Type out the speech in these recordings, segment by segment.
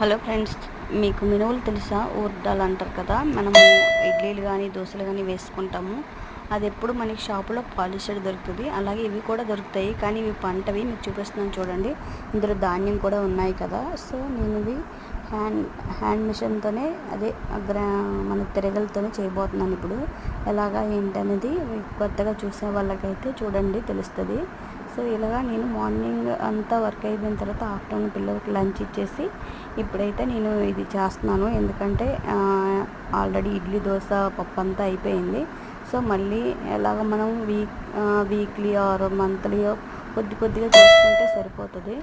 Hello friends మీకు మినువులు తెలుసా? ఊర్దాలు అంటారు కదా మనము ఇడ్లీలు కానీ దోశలు కానీ వేసుకుంటాము. అది ఎప్పుడు మనకి షాపులో పాలిస్టర్ దొరుకుతుంది. అలాగే ఇవి కూడా దొరుకుతాయి. కానీ ఇవి పంటవి మీకు చూపిస్తున్నాను చూడండి. ఇందులో ధాన్యం కూడా ఉన్నాయి కదా. సో నేను ఇవి హ్యాండ్ హ్యాండ్ మిషన్తోనే అదే గ్రా మన తిరగలతోనే చేయబోతున్నాను ఇప్పుడు. ఎలాగా ఏంటనేది కొత్తగా చూసే వాళ్ళకైతే చూడండి తెలుస్తుంది. సో ఇలాగా నేను మార్నింగ్ అంతా వర్క్ అయిపోయిన తర్వాత ఆఫ్టర్నూన్ పిల్లలకి లంచ్ ఇచ్చేసి ఇప్పుడైతే నేను ఇది చేస్తున్నాను. ఎందుకంటే ఆల్రెడీ ఇడ్లీ దోశ పప్పు అంతా అయిపోయింది. సో మళ్ళీ ఎలాగ మనం వీక్ వీక్లీ ఆర్ మంత్లీ కొద్ది కొద్దిగా చేసుకుంటే సరిపోతుంది.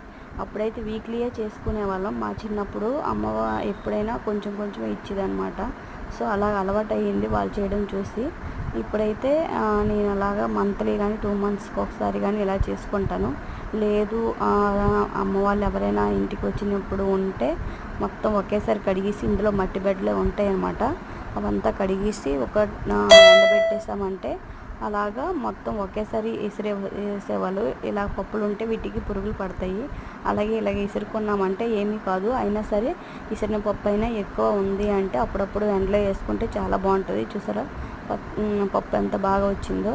అప్పుడైతే వీక్లీయే చేసుకునే వాళ్ళం. మా చిన్నప్పుడు అమ్మ ఎప్పుడైనా కొంచెం కొంచెం ఇచ్చేదన్నమాట. సో అలా అలవాటు అయ్యింది వాళ్ళు చేయడం చూసి. ఇప్పుడైతే నేను అలాగా మంత్లీ కానీ టూ మంత్స్కి ఒకసారి కానీ ఇలా చేసుకుంటాను. లేదు అమ్మ వాళ్ళు ఎవరైనా ఇంటికి వచ్చినప్పుడు ఉంటే మొత్తం ఒకేసారి కడిగేసి ఇందులో మట్టి బెడ్లే ఉంటాయన్నమాట. అవంతా కడిగేసి ఒక ఎండబెట్టేసామంటే అలాగా మొత్తం ఒకేసారి ఇసిరే వేసేవాళ్ళు ఇలా పప్పులు ఉంటే వీటికి పురుగులు పడతాయి. అలాగే ఇలాగ ఇసురుకున్నామంటే ఏమీ కాదు. అయినా సరే ఇసిరిన పప్పు అయినా ఎక్కువ ఉంది అంటే అప్పుడప్పుడు ఎండలో వేసుకుంటే చాలా బాగుంటుంది. చూసారా? పప్పు ఎంత బాగా వచ్చిందో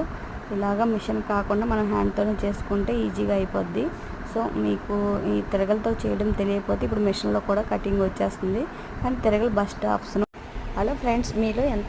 ఇలాగ మిషన్ కాకుండా మనం హ్యాండ్తోనే చేసుకుంటే ఈజీగా అయిపోద్ది. సో మీకు ఈ తిరగలతో చేయడం తెలియకపోతే ఇప్పుడు మిషన్లో కూడా కటింగ్ వచ్చేస్తుంది. కానీ తిరగలు బస్ట్ ఆప్షన్. హలో ఫ్రెండ్స్ మీలో ఎంత